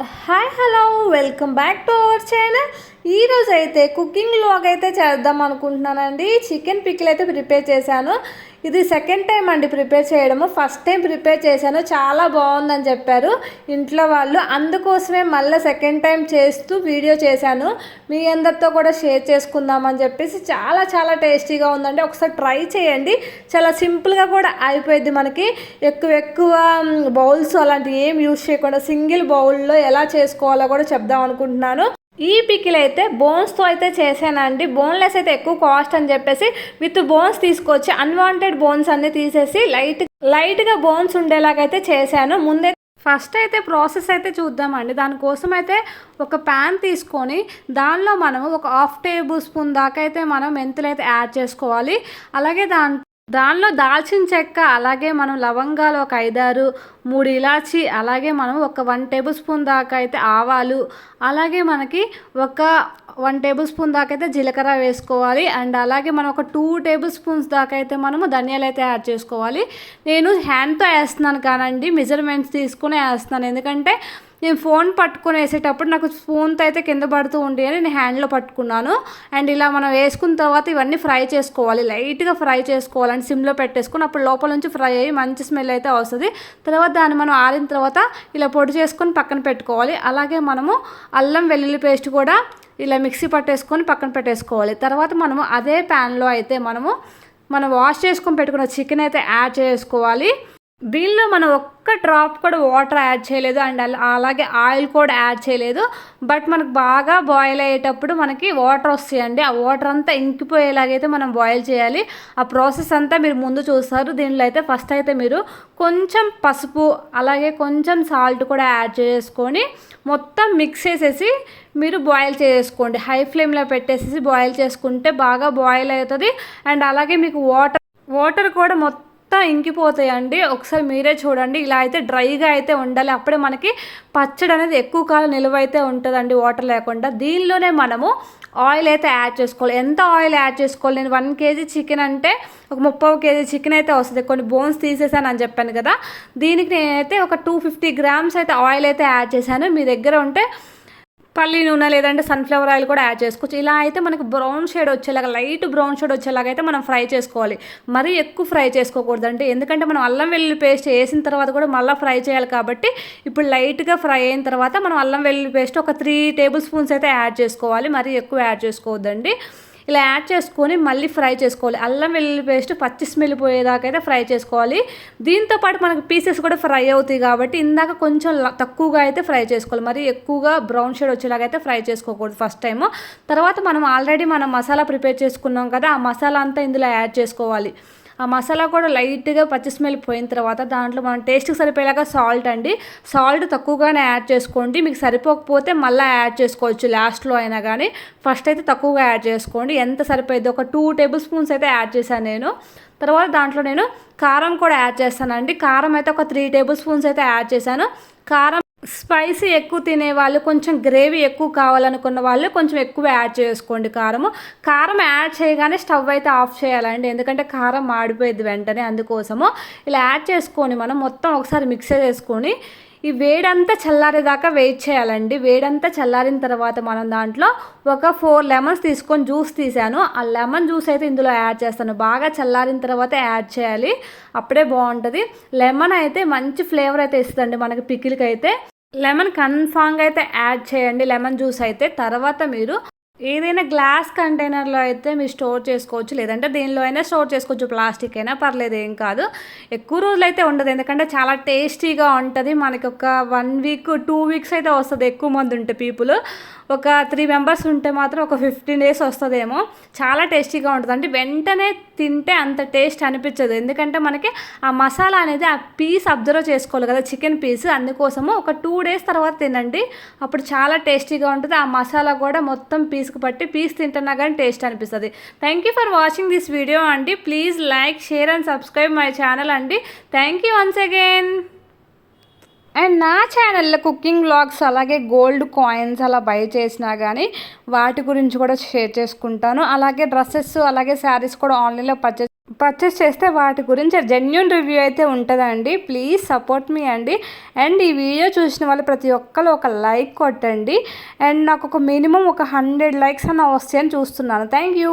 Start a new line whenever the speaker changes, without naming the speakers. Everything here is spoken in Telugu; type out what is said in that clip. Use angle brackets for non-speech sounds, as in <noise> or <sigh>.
Ugh. <laughs> Hi hello welcome back to our channel ఈరోజు అయితే కుకింగ్ లాగ్ అయితే చేద్దాం అనుకుంటున్నానండి. చికెన్ పికిల్ అయితే ప్రిపేర్ చేశాను. ఇది సెకండ్ టైం అండి ప్రిపేర్ చేయడము. ఫస్ట్ టైం ప్రిపేర్ చేశాను. చాలా బాగుందని చెప్పారు ఇంట్లో వాళ్ళు. అందుకోసమే మళ్ళీ సెకండ్ టైం చేస్తూ వీడియో చేశాను. మీ అందరితో కూడా షేర్ చేసుకుందామని చెప్పేసి చాలా చాలా టేస్టీగా ఉందండి. ఒకసారి ట్రై చేయండి. చాలా సింపుల్గా కూడా అయిపోయింది మనకి. ఎక్కువ ఎక్కువ బౌల్స్ అలాంటివి ఏం యూజ్ చేయకుండా సింగిల్ బౌల్లో ఎలా చేసుకోవాలో కూడా చెప్దాం అనుకుంటున్నాను. ఈ పికిల్ అయితే బోన్స్తో అయితే చేశానండి. బోన్లెస్ అయితే ఎక్కువ కాస్ట్ అని చెప్పేసి విత్ బోన్స్ తీసుకొచ్చి అన్వాంటెడ్ బోన్స్ అన్ని తీసేసి లైట్ లైట్గా బోన్స్ ఉండేలాగైతే చేశాను. ముందే ఫస్ట్ అయితే ప్రాసెస్ అయితే చూద్దామండి. దానికోసం అయితే ఒక ప్యాన్ తీసుకొని దానిలో మనం ఒక హాఫ్ టేబుల్ స్పూన్ దాకా అయితే మనం మెంతులు అయితే యాడ్ చేసుకోవాలి. అలాగే దాని దానిలో దాల్చిన చెక్క అలాగే మనం లవంగాలు ఒక ఐదారు మూడు ఇలాచి అలాగే మనం ఒక వన్ టేబుల్ స్పూన్ దాకా అయితే ఆవాలు అలాగే మనకి ఒక వన్ టేబుల్ స్పూన్ దాకా అయితే జీలకర్ర వేసుకోవాలి అండ్ అలాగే మనం ఒక టూ టేబుల్ స్పూన్స్ దాకా అయితే మనము ధనియాలు అయితే యాడ్ చేసుకోవాలి. నేను హ్యాండ్తో వేస్తున్నాను కానండి మెజర్మెంట్స్ తీసుకుని వేస్తున్నాను. ఎందుకంటే నేను ఫోన్ పట్టుకొని వేసేటప్పుడు నాకు స్పూన్తో అయితే కింద పడుతూ ఉండి అని నేను హ్యాండ్లో పట్టుకున్నాను. అండ్ ఇలా మనం వేసుకున్న తర్వాత ఇవన్నీ ఫ్రై చేసుకోవాలి. లైట్గా ఫ్రై చేసుకోవాలని సిమ్లో పెట్టేసుకుని అప్పుడు లోపల నుంచి ఫ్రై అయ్యి మంచి స్మెల్ అయితే వస్తుంది. తర్వాత దాన్ని మనం ఆరిన తర్వాత ఇలా పొడి చేసుకొని పక్కన పెట్టుకోవాలి. అలాగే మనము అల్లం వెల్లుల్లి పేస్ట్ కూడా ఇలా మిక్సీ పట్టేసుకొని పక్కన పెట్టేసుకోవాలి. తర్వాత మనము అదే ప్యాన్లో అయితే మనము మనం వాష్ చేసుకొని పెట్టుకున్న చికెన్ అయితే యాడ్ చేసుకోవాలి. దీనిలో మనం ఒక్క డ్రాప్ కూడా వాటర్ యాడ్ చేయలేదు అండ్ అలాగే ఆయిల్ కూడా యాడ్ చేయలేదు. బట్ మనకు బాగా బాయిల్ అయ్యేటప్పుడు మనకి వాటర్ వస్తాయండి. ఆ వాటర్ అంతా ఇంకిపోయేలాగైతే మనం బాయిల్ చేయాలి. ఆ ప్రాసెస్ అంతా మీరు ముందు చూస్తారు. దీనిలో అయితే ఫస్ట్ అయితే మీరు కొంచెం పసుపు అలాగే కొంచెం సాల్ట్ కూడా యాడ్ చేసుకొని మొత్తం మిక్స్ చేసేసి మీరు బాయిల్ చేసుకోండి. హై ఫ్లేమ్లో పెట్టేసేసి బాయిల్ చేసుకుంటే బాగా బాయిల్ అవుతుంది. అండ్ అలాగే మీకు వాటర్ వాటర్ కూడా మొత్తం మొత్తం ఇంకిపోతాయండి. ఒకసారి మీరే చూడండి. ఇలా అయితే డ్రైగా అయితే ఉండాలి. అప్పుడే మనకి పచ్చడి అనేది ఎక్కువ కాలం నిల్వ అయితే ఉంటుందండి వాటర్ లేకుండా. దీనిలోనే మనము ఆయిల్ అయితే యాడ్ చేసుకోవాలి. ఎంత ఆయిల్ యాడ్ చేసుకోవాలి? నేను వన్ కేజీ చికెన్ అంటే ఒక ముప్పై కేజీ చికెన్ అయితే వస్తుంది. కొన్ని బోన్స్ తీసేసాను అని చెప్పాను కదా. దీనికి నేనైతే ఒక టూ ఫిఫ్టీ గ్రామ్స్ అయితే ఆయిల్ అయితే యాడ్ చేశాను. మీ దగ్గర ఉంటే పల్లి నూనె లేదంటే సన్ఫ్లవర్ ఆయిల్ కూడా యాడ్ చేసుకోవచ్చు. ఇలా అయితే మనకి బ్రౌన్ షేడ్ వచ్చేలాగా లైట్ బ్రౌన్ షేడ్ వచ్చేలాగా అయితే మనం ఫ్రై చేసుకోవాలి. మరీ ఎక్కువ ఫ్రై చేసుకోకూడదు అంటే ఎందుకంటే మనం అల్లం వెల్లుల్లి పేస్ట్ వేసిన తర్వాత కూడా మళ్ళీ ఫ్రై చేయాలి కాబట్టి ఇప్పుడు లైట్గా ఫ్రై అయిన తర్వాత మనం అల్లం వెల్లుల్లి పేస్ట్ ఒక త్రీ టేబుల్ స్పూన్స్ అయితే యాడ్ చేసుకోవాలి. మరీ ఎక్కువ యాడ్ చేసుకోవద్దండి. ఇలా యాడ్ చేసుకొని మళ్ళీ ఫ్రై చేసుకోవాలి. అల్లం వెల్లుల్లి పేస్ట్ పచ్చి స్మెల్ పోయేదాకా అయితే ఫ్రై చేసుకోవాలి. దీంతో పాటు మనకు పీసెస్ కూడా ఫ్రై అవుతాయి కాబట్టి ఇందాక కొంచెం తక్కువగా అయితే ఫ్రై చేసుకోవాలి. మరి ఎక్కువగా బ్రౌన్ షేడ్ వచ్చేలాగా అయితే ఫ్రై చేసుకోకూడదు ఫస్ట్ టైము. తర్వాత మనం ఆల్రెడీ మనం మసాలా ప్రిపేర్ చేసుకున్నాం కదా ఆ మసాలా అంతా ఇందులో యాడ్ చేసుకోవాలి. ఆ మసాలా కూడా లైట్గా పచ్చి స్మెల్ పోయిన తర్వాత దాంట్లో మనం టేస్ట్కి సరిపోయేలాగా సాల్ట్ అండి. సాల్ట్ తక్కువగానే యాడ్ చేసుకోండి. మీకు సరిపోకపోతే మళ్ళీ యాడ్ చేసుకోవచ్చు లాస్ట్లో అయినా కానీ ఫస్ట్ అయితే తక్కువగా యాడ్ చేసుకోండి. ఎంత సరిపోయింది ఒక టూ టేబుల్ స్పూన్స్ అయితే యాడ్ చేశాను నేను. తర్వాత దాంట్లో నేను కారం కూడా యాడ్ చేస్తానండి. కారం అయితే ఒక త్రీ టేబుల్ స్పూన్స్ అయితే యాడ్ చేశాను. కారం స్పైసీ ఎక్కువ తినే వాళ్ళు కొంచెం గ్రేవీ ఎక్కువ కావాలనుకున్న వాళ్ళు కొంచెం ఎక్కువ యాడ్ చేసుకోండి కారము. కారం యాడ్ చేయగానే స్టవ్ అయితే ఆఫ్ చేయాలండి. ఎందుకంటే కారం మాడిపోయేది వెంటనే అందుకోసము. ఇలా యాడ్ చేసుకొని మనం మొత్తం ఒకసారి మిక్స్ చేసుకొని ఈ వేడంతా చల్లారేదాకా వెయిట్ చేయాలండి. వేడంతా చల్లారిన తర్వాత మనం దాంట్లో ఒక ఫోర్ లెమన్స్ తీసుకొని జ్యూస్ తీసాను ఆ లెమన్ జ్యూస్ అయితే ఇందులో యాడ్ చేస్తాను. బాగా చల్లారిన తర్వాత యాడ్ చేయాలి. అప్పుడే బాగుంటుంది. లెమన్ అయితే మంచి ఫ్లేవర్ అయితే ఇస్తుందండి మనకి పికిల్కి అయితే లెమన్ కన్ఫామ్గా అయితే యాడ్ చేయండి లెమన్ జ్యూస్ అయితే. తర్వాత మీరు ఏదైనా గ్లాస్ కంటైనర్లో అయితే మీరు స్టోర్ చేసుకోవచ్చు లేదంటే దేనిలో అయినా స్టోర్ చేసుకోవచ్చు. ప్లాస్టిక్ అయినా పర్లేదు ఏం కాదు. ఎక్కువ రోజులు అయితే ఉండదు ఎందుకంటే చాలా టేస్టీగా ఉంటుంది. మనకి ఒక వన్ వీక్ టూ వీక్స్ అయితే వస్తుంది ఎక్కువ మంది ఉంటే పీపుల్. ఒక త్రీ మెంబర్స్ ఉంటే మాత్రం ఒక ఫిఫ్టీన్ డేస్ వస్తుందేమో. చాలా టేస్టీగా ఉంటుంది. అంటే వెంటనే తింటే అంత టేస్ట్ అనిపించదు. ఎందుకంటే మనకి ఆ మసాలా అనేది ఆ పీస్ అబ్జర్వ్ చేసుకోవాలి కదా చికెన్ పీస్. అందుకోసము ఒక టూ డేస్ తర్వాత తినండి. అప్పుడు చాలా టేస్టీగా ఉంటుంది. ఆ మసాలా కూడా మొత్తం పీస్ పీస్కి పట్టి పీస్ తింటున్నా కానీ టేస్ట్ అనిపిస్తుంది. Thank you for watching this video అండి. Please like share and subscribe my channel అండి. Thank you once again and నా ఛానల్లో కుకింగ్ బ్లాగ్స్ అలాగే గోల్డ్ కాయిన్స్ అలా బై చేసినా కానీ వాటి గురించి కూడా షేర్ చేసుకుంటాను. అలాగే డ్రెస్సెస్ అలాగే శారీస్ కూడా ఆన్లైన్లో పర్చేస్ పర్చేస్ చేస్తే వాటి గురించి జెన్యున్ రివ్యూ అయితే ఉంటుందండి. ప్లీజ్ సపోర్ట్ మీ అండి. అండ్ ఈ వీడియో చూసిన వాళ్ళు ప్రతి ఒక్కరు ఒక లైక్ కొట్టండి. అండ్ నాకు ఒక మినిమం ఒక హండ్రెడ్ లైక్స్ అన్న వస్తాయని చూస్తున్నాను. Thank you